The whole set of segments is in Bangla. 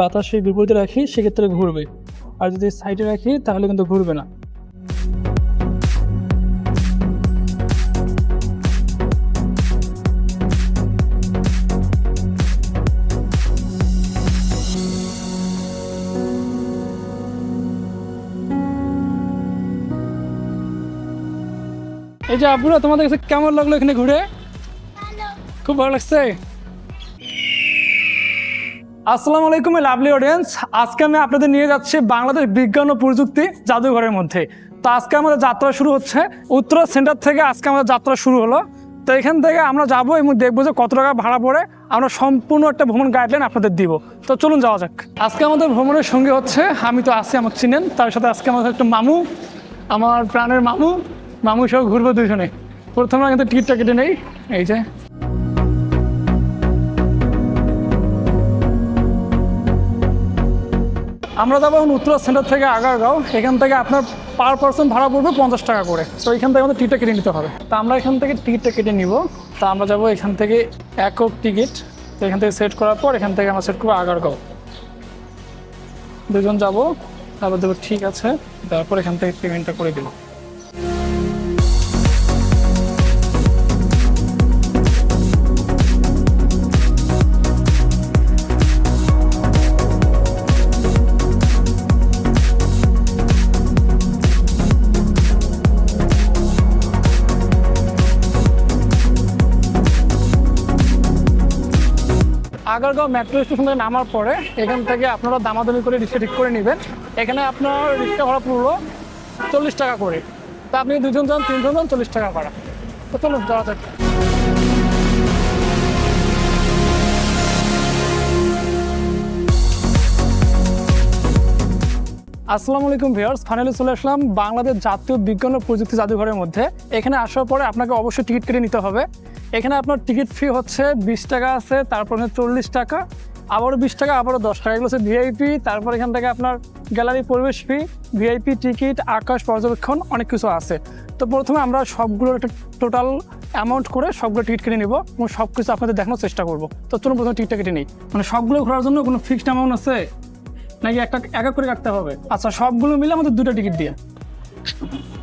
বাতাসের বিপরীতে রাখি সেক্ষেত্রে ঘুরবে। আর যদি সাইডে রাখি তাহলে কিন্তু ঘুরবে না। এই যে আপুরা তোমাদের কাছে কেমন লাগল এখানে ঘুরে? খুব ভালো লাগছে? আসসালামু আলাইকুম লাভলি অডিয়েন্স। আজকে আমি আপনাদের নিয়ে যাচ্ছি বাংলাদেশ বিজ্ঞান ও প্রযুক্তি জাদুঘরের মধ্যে। তো আজকে আমাদের যাত্রা শুরু হচ্ছে। উত্তরা সেন্টার থেকে আজকে আমাদের যাত্রা শুরু হলো। তো এখান থেকে আমরা যাব এবং দেখব যে কত টাকা ভাড়া পড়ে। আমরা সম্পূর্ণ একটা ভ্রমণ গাইডলাইন আপনাদের দিব। তো চলুন যাওয়া যাক। আজকে আমাদের ভ্রমণের সঙ্গে হচ্ছে, আমি তো আসি আমার চিনেন। তার সাথে আজকে আমাদের একটা মামু, আমার প্রাণের মামু। মামু সহ ঘুরবো দুজনে। প্রথমে কিন্তু টিকিটটা কেটে নেই। এই যে আমরা যাব এখন উত্তরা সেন্টার থেকে আগারগাঁও। এখান থেকে আপনার পার পার্সন ভাড়া পড়বে পঞ্চাশ টাকা করে। তো এখান থেকে আমাদের টিকিটটা কেটে নিতে হবে। তা আমরা এখান থেকে টিকিটটা কেটে নিব। তা আমরা যাব এখান থেকে একক টিকিট তো এখান থেকে সেট করার পর এখান থেকে আমরা সেট করব আগারগাঁও। দুজন যাব। তারপর দেবো ঠিক আছে। তারপর এখান থেকে পেমেন্টটা করে দেবো। আগারগাঁও মেট্রো স্টেশন নামার পরে এখান থেকে আপনারা দামাদামি করে রিক্সা ঠিক করে নেবেন। এখানে আপনার রিক্সা ভাড়া পড়ল চল্লিশ টাকা করে। তা আপনি দুজন যান, তিনজন যান, চল্লিশ টাকা ভাড়া। তো চলুন, যাওয়া যাক। আসসালামু আলাইকুম ভিউয়ার্স ফাইনালি চলে আসলাম বাংলাদেশ জাতীয় বিজ্ঞান ও প্রযুক্তি জাদুঘরের মধ্যে। এখানে আসার পরে আপনাকে অবশ্যই টিকিট কেটে নিতে হবে। এখানে আপনার টিকিট ফি হচ্ছে বিশ টাকা আছে, তারপর চল্লিশ টাকা, আবারও বিশ টাকা, আবারও দশ টাকা। এগুলো হচ্ছে ভিআইপি তারপর এখান থেকে আপনার গ্যালারি পরিবেশ ফি ভিআইপি টিকিট আকাশ পর্যবেক্ষণ, অনেক কিছু আছে। তো প্রথমে আমরা সবগুলোর একটা টোটাল অ্যামাউন্ট করে সবগুলো টিকিট কেটে নিব এবং সব কিছু আপনাদের দেখানোর চেষ্টা করব। তো চলুন প্রথমে টিকিটটা কেটে নিই। মানে সবগুলো ঘোরার জন্য কোনো ফিক্সড অ্যামাউন্ট আছে? নাকি একটা এক এক করে কাটতে হবে। আচ্ছা সবগুলো মিলে আমাদের দুটো টিকিট দিয়ে।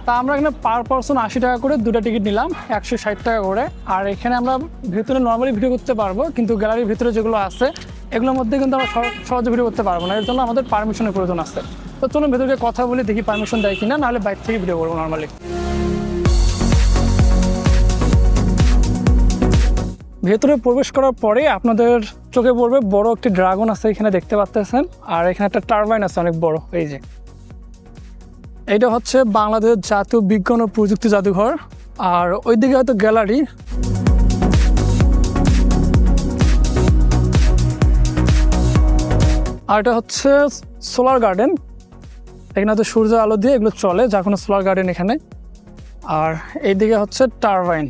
তা আমরা এখানে পার পার্সন আশি টাকা করে দুটো টিকিট নিলাম, একশো ষাট টাকা করে। আর এখানে আমরা ভিতরে নর্মালি ভিডিও করতে পারব, কিন্তু গ্যালারির ভিতরে যেগুলো আছে, এগুলোর মধ্যে কিন্তু আমরা সহজে ভিডিও করতে পারব না। এর জন্য আমাদের পারমিশনের প্রয়োজন আছে। তো চলুন ভেতরে কথা বলে, দেখি পারমিশন দেয় কিনা, নাহলে বাইক থেকে ভিডিও করব নর্মালি ভেতরে প্রবেশ করার পরে আপনাদের চোখে পড়বে, বড় একটি ড্রাগন আছে এখানে দেখতে পাচ্তেছেন, আর এখানে একটা টারবাইন আছে অনেক বড়, এই যে। এইটা হচ্ছে বাংলাদেশ জাতীয় বিজ্ঞান ও প্রযুক্তি জাদুঘর, আর ওইদিকে হয়তো গ্যালারি। আর এটা হচ্ছে সোলার গার্ডেন, এখানে হয়তো সূর্য আলো দিয়ে এগুলো চলে, যা কোনো সোলার গার্ডেন এখানে। আর এইদিকে হচ্ছে টারবাইন।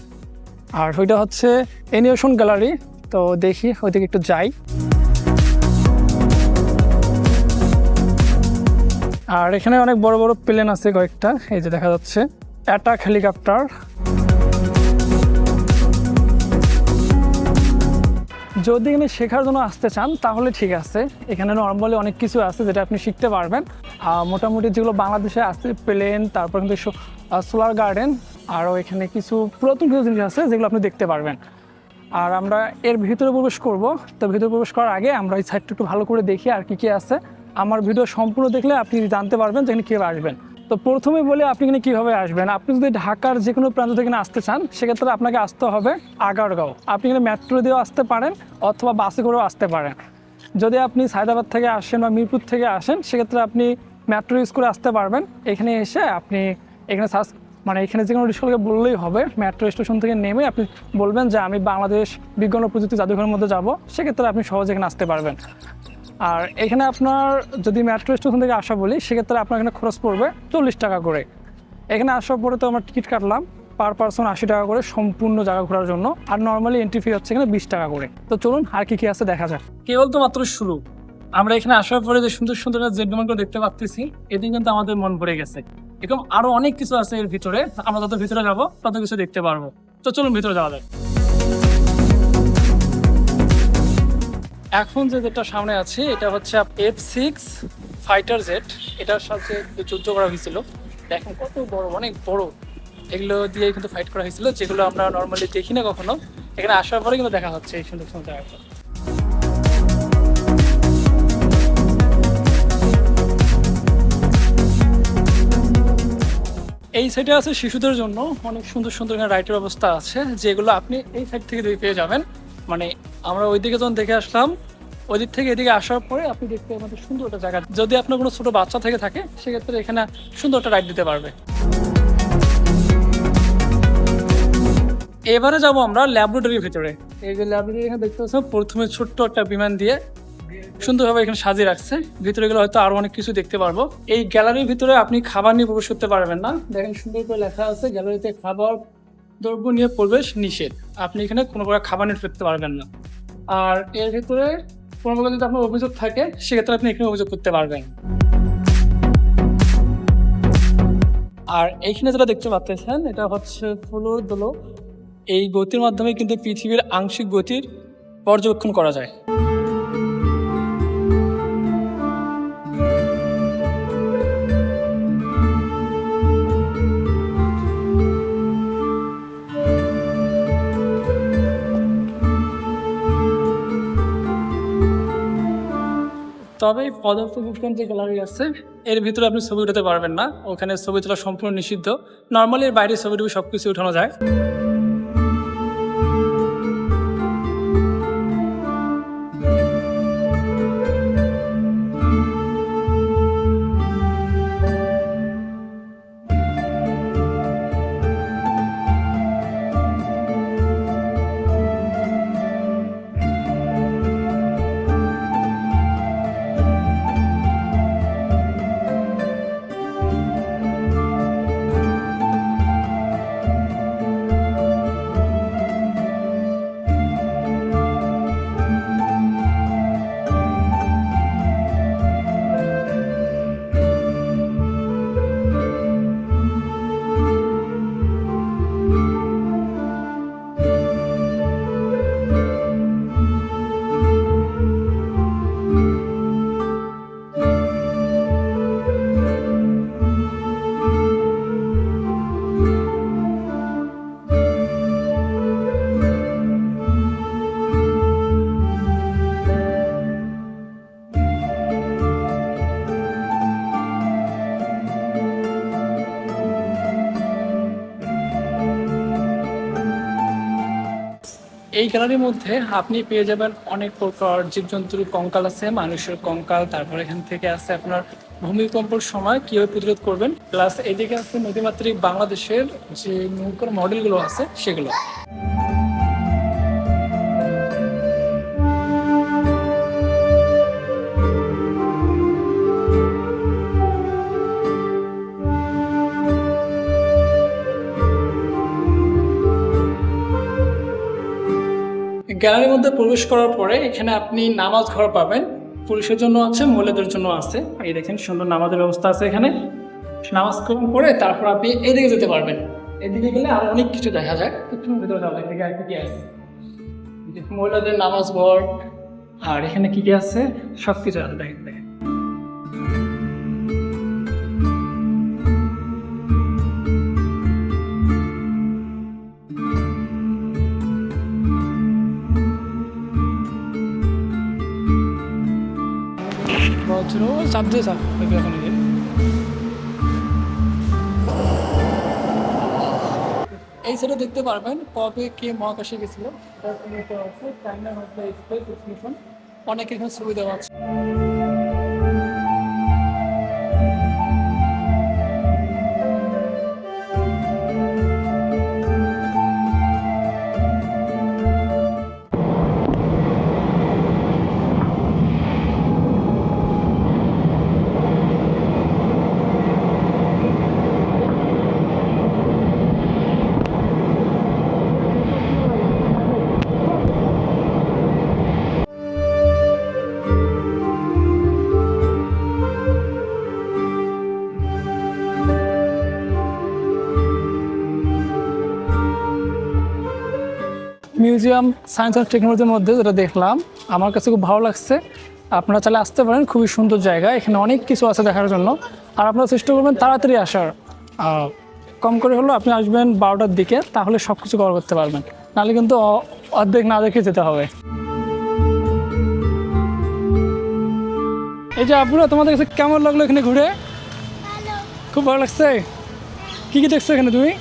আর ওইটা হচ্ছে এনিওশন গ্যালারি তো দেখি ওইদিকে একটু যাই। আর এখানে অনেক বড় বড় প্লেন আছে কয়েকটা, এই যে দেখা যাচ্ছে। অ্যাটাক হেলিকপ্টার যদি এখানে শেখার জন্য আসতে চান, তাহলে ঠিক আছে। এখানে নর্মালি অনেক কিছু আছে যেটা আপনি শিখতে পারবেন। মোটামুটি যেগুলো বাংলাদেশে আছে প্লেন তারপর কিন্তু সোলার গার্ডেন আরও এখানে কিছু পুরাতন কিছু জিনিস আছে যেগুলো আপনি দেখতে পারবেন। আর আমরা এর ভিতরে প্রবেশ করব। তো ভিতরে প্রবেশ করার আগে আমরা এই সাইডটা একটু ভালো করে দেখি আর কি কী আছে। আমার ভিডিও সম্পূর্ণ দেখলে আপনি জানতে পারবেন যে এখানে কীভাবে আসবেন। তো প্রথমে বলে আপনি এখানে কীভাবে আসবেন? আপনি যদি ঢাকার যে কোনো প্রান্ত থেকে আসতে চান, সেক্ষেত্রে আপনাকে আসতে হবে আগারগাঁও। আপনি এখানে মেট্রো দিয়েও আসতে পারেন অথবা বাসে করেও আসতে পারেন। যদি আপনি সায়দাবাদ থেকে আসেন বা মিরপুর থেকে আসেন, সেক্ষেত্রে আপনি মেট্রো ইউজ করে আসতে পারবেন। এখানে এসে আপনি এখানে সার্চ মানে এখানে যে কোনো রিক্সাকে বললেই হবে। মেট্রো স্টেশন থেকে নেমে আপনি বলবেন যে, আমি বাংলাদেশ বিজ্ঞান ও প্রযুক্তি জাদুঘরের মধ্যে যাব। সেক্ষেত্রে আপনি সহজে এখানে আসতে পারবেন। আর এখানে আপনার যদি মেট্রো স্টেশন থেকে আসা বলি, সেক্ষেত্রে আপনার এখানে খরচ পড়বে চল্লিশ টাকা করে। এখানে আসার পরে তো আমরা টিকিট কাটলাম পার পার্সন আশি টাকা করে সম্পূর্ণ জায়গা ঘোরার জন্য। আর নর্মালি এন্ট্রি ফি হচ্ছে এখানে বিশ টাকা করে। তো চলুন আর কি কি আছে দেখা যাক। কেবল তো মাত্র শুরু। আমরা এখানে আসার পরে যে সুন্দর সুন্দর জেড বিমানগুলো দেখতে পাচ্ছি এদিন কিন্তু আমাদের মন ভরে গেছে। এরকম আরও অনেক কিছু আছে এর ভিতরে, আমরা যত ভিতরে যাব তত কিছু দেখতে পারব। তো চলুন ভিতরে যাওয়া যাক। এখন যে যেটা সামনে আছে, এটা হচ্ছে এফ সিক্স ফাইটার জেট এটার সাথে যুদ্ধ করা হয়েছিল। দেখেন কত বড়, অনেক বড়। এগুলো দিয়ে কিন্তু ফাইট করা হয়েছিল, যেগুলো আমরা নর্মালি দেখি না কখনো। এখানে আসার পরে কিন্তু দেখা হচ্ছে এই সুন্দর সুন্দর জায়গাটা এই সাইডে আছে শিশুদের জন্য। অনেক সুন্দর সুন্দর রাইটের ব্যবস্থা আছে, যেগুলো আপনি এই সাইড থেকে দেখে পেয়ে যাবেন। মানে আমরা ওইদিকে যখন দেখে আসলাম, ওই দিক থেকে এদিকে আসার পরে আপনি দেখতে আমাদের সুন্দর একটা জায়গা। যদি আপনার কোনো ছোট বাচ্চা থেকে থাকে, সেক্ষেত্রে এখানে সুন্দর একটা রাইড দিতে পারবে। এবারে যাব আমরা ল্যাবরেটরির ভিতরে। এই যে ল্যাবরেটরি এখানে দেখতে পাচ্ছেন, প্রথমে ছোট্ট একটা বিমান দিয়ে সুন্দরভাবে এখানে সাজিয়ে রাখছে। ভিতরে গেলে হয়তো আরও অনেক কিছু দেখতে পারব। এই গ্যালারির ভিতরে আপনি খাবার নিয়ে প্রবেশ করতে পারবেন না। দেখেন সুন্দর করে লেখা আছে, গ্যালারিতে খাবার দ্রব্য নিয়ে প্রবেশ নিষেধ। আপনি এখানে কোনো প্রকার খাবার নিয়ে ফেলতে পারবেন না। আর এর ভিতরে কোনো প্রকার যদি আপনার অভিযোগ থাকে, সেক্ষেত্রে আপনি এখানে অভিযোগ করতে পারবেন। আর এইখানে যেটা দেখতে পাচ্ছেন, এটা হচ্ছে ফ্লোর দোলো এই গতির মাধ্যমে কিন্তু পৃথিবীর আংশিক গতির পর্যবেক্ষণ করা যায়। তবে এই পদার্থ বিজ্ঞান যে গ্যালারি আছে, এর ভিতরে আপনি ছবি উঠাতে পারবেন না। ওখানে ছবি তোলা সম্পূর্ণ নিষিদ্ধ। নর্মালি এর বাইরে ছবি টবি সবকিছু উঠানো যায়। এই গ্যালারির মধ্যে আপনি পেয়ে যাবেন অনেক প্রকার জীবজন্তুর কঙ্কাল আছে, মানুষের কঙ্কাল, তারপর এখান থেকে আছে আপনার ভূমিকম্পর সময় কীভাবে প্রতিরোধ করবেন, প্লাস এদিকে আছে নদীমাত্রিক বাংলাদেশের যে নৌকার মডেলগুলো আছে, সেগুলো। গ্যালারির মধ্যে প্রবেশ করার পরে এখানে আপনি নামাজ ঘর পাবেন। পুরুষের জন্য আছে, মহিলাদের জন্য আছে। এই দেখেন, সুন্দর নামাজের ব্যবস্থা আছে এখানে। নামাজ গ্রহণ করে তারপর আপনি এদিকে যেতে পারবেন। এদিকে গেলে আরও অনেক কিছু দেখা যায়। একটু ভিতরে যাব এদিকে আর কি কি আছে? মহিলাদের নামাজ ঘর, আর এখানে কি কি আছে? সব কিছু আছে, দেখেন। দেখেন বজ্র চাপ দিয়ে চাপ এখন এই সেটা দেখতে পারবেন কবে কে মহাকাশে গেছিল অনেক এখানে সুবিধা আছে মিউজিয়াম সায়েন্স অ্যান্ড টেকনোলজির মধ্যে যেটা দেখলাম আমার কাছে খুব ভালো লাগছে। আপনারা চাইলে আসতে পারেন খুবই সুন্দর জায়গা। এখানে অনেক কিছু আছে দেখার জন্য। আর আপনারা চেষ্টা করবেন তাড়াতাড়ি আসার। কম করে হলেও আপনি আসবেন বারোটার দিকে তাহলে সব কিছু কভার করতে পারবেন। নাহলে কিন্তু অর্ধেক না দেখে যেতে হবে। এই যে আপুরা তোমাদের কাছে কেমন লাগল এখানে ঘুরে? খুব ভালো লাগছে? কি কি দেখছ এখানে তুমি?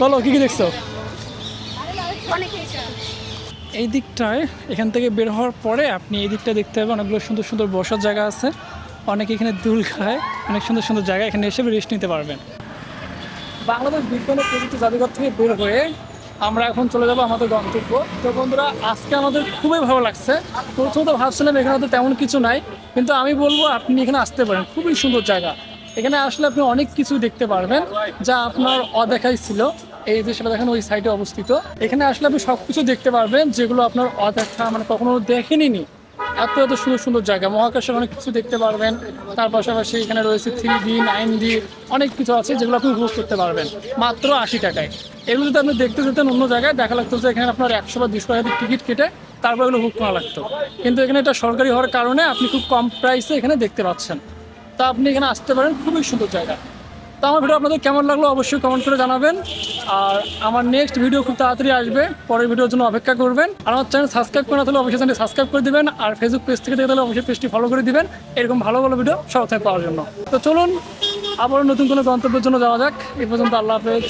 বলো কী কী দেখছ? এই দিকটায়, এখান থেকে বের হওয়ার পরে আপনি এই দিকটা দেখতে পাবেন, অনেকগুলো সুন্দর সুন্দর বসার জায়গা আছে। অনেকে এখানে দুল খায়, অনেক সুন্দর সুন্দর জায়গা এখানে এসে রেস্ট নিতে পারবেন। বাংলাদেশ বিজ্ঞান ও প্রযুক্তি জাদুঘর থেকে বের হয়ে আমরা এখন চলে যাব আমাদের গন্তব্য। তো বন্ধুরা, আজকে আমাদের খুবই ভালো লাগছে। প্রথমত ভাবছিলাম এখানে তো তেমন কিছু নাই, কিন্তু আমি বলব আপনি এখানে আসতে পারেন, খুবই সুন্দর জায়গা। এখানে আসলে আপনি অনেক কিছু দেখতে পারবেন, যা আপনার অদেখাই ছিল। এই যে সেটা দেখেন ওই সাইডে অবস্থিত। এখানে আসলে আপনি সব কিছু দেখতে পারবেন, যেগুলো আপনার অদেখা মানে কখনো দেখেনি এত এত সুন্দর সুন্দর জায়গা, মহাকাশের অনেক কিছু দেখতে পারবেন। তার পাশাপাশি এখানে রয়েছে থ্রি ডি নাইন ডি অনেক কিছু আছে যেগুলো আপনি উপভোগ করতে পারবেন, মাত্র আশি টাকায়। এগুলো যদি আপনি দেখতে যেতেন অন্য জায়গায়, দেখা লাগতো যে এখানে আপনার একশো বা দুশো টাকা টিকিট কেটে তারপর এগুলো বুক করা লাগতো। কিন্তু এখানে এটা সরকারি হওয়ার কারণে আপনি খুব কম প্রাইসে এখানে দেখতে পাচ্ছেন। তা আপনি এখানে আসতে পারেন, খুবই সুন্দর জায়গা। তো আমার ভিডিও আপনাদের কেমন লাগল অবশ্যই কমেন্ট করে জানাবেন। আর আমার নেক্সট ভিডিও খুব তাড়াতাড়ি আসবে। পরের ভিডিওর জন্য অপেক্ষা করবেন। আর আমার চ্যানেল সাবস্ক্রাইব করে না তাহলে অবশ্যই চ্যানেল সাবস্ক্রাইব করে দিবেন। আর ফেসবুক পেজ থেকে দেখে তাহলে অবশ্যই পেজটি ফলো করে দিবেন। এরকম ভালো ভালো ভিডিও সবসময় পাওয়ার জন্য। তো চলুন, আবারও নতুন কোনো গন্তব্যের জন্য যাওয়া যাক। এই পর্যন্ত আল্লাহ হাফেজ।